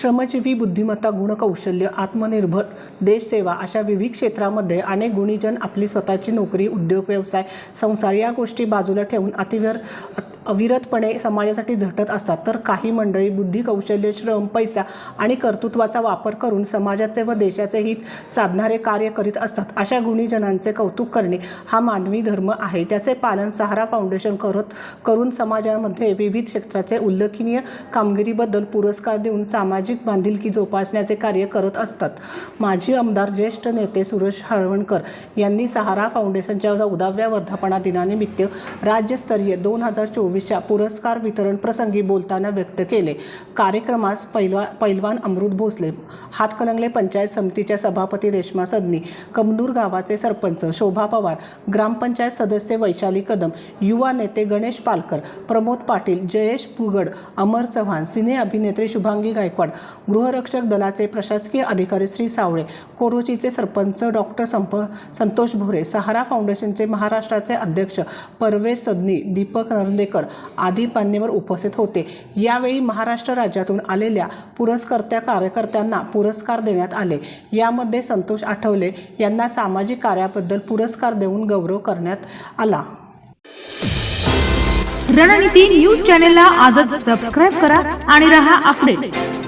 श्रमजीवी बुद्धिमत्ता गुणकौशल्य आत्मनिर्भर देशसेवा अशा विविध क्षेत्रामध्ये अनेक गुणीजन आपली स्वतःची नोकरी उद्योग व्यवसाय संसार या गोष्टी बाजूला ठेवून अतिवर अविरतपणे समाजासाठी झटत असतात. तर काही मंडळी बुद्धी कौशल्य श्रम पैसा आणि कर्तृत्वाचा वापर करून समाजाचे व देशाचे हित साधणारे कार्य करीत असतात. अशा गुणीजनांचे कौतुक करणे हा मानवी धर्म आहे. त्याचे पालन सहारा फाउंडेशन करत करून समाजामध्ये विविध क्षेत्राचे उल्लेखनीय कामगिरीबद्दल पुरस्कार देऊन सामाजिक बांधिलकी जोपासण्याचे कार्य करत असतात. माजी आमदार ज्येष्ठ नेते सुरेश हळवणकर यांनी सहारा फाउंडेशनच्या चौदाव्या वर्धापना दिनानिमित्त राज्यस्तरीय दोन हजार चोवीस चोवीसच्या पुरस्कार वितरण प्रसंगी बोलताना व्यक्त केले. कार्यक्रमास पैलवा पैलवान अमृत भोसले हातकलंगले पंचायत समितीच्या सभापती रेश्मा सदनी कमनूर गावाचे सरपंच शोभा पवार ग्रामपंचायत सदस्य वैशाली कदम युवा नेते गणेश पालकर प्रमोद पाटील जयेश पुगड अमर चव्हाण सिने अभिनेत्री शुभांगी गायकवाड गृहरक्षक दलाचे प्रशासकीय अधिकारी श्री सावळे कोरोचीचे सरपंच डॉक्टर संप संतोष भोरे सहारा फाउंडेशनचे महाराष्ट्राचे अध्यक्ष परवेश सदनी दीपक नरलेकर आदी पान्यवर उपस्थित होते. यावेळी महाराष्ट्र राज्यातून आलेल्या पुरस्कर्त्या कार्यकर्त्यांना पुरस्कार देण्यात आले. यामध्ये संतोष आठवले यांना सामाजिक कार्याबद्दल पुरस्कार देऊन गौरव करण्यात आला. रणनीती न्यूज चॅनेलला आजच सबस्क्राईब करा आणि रहा अपडेट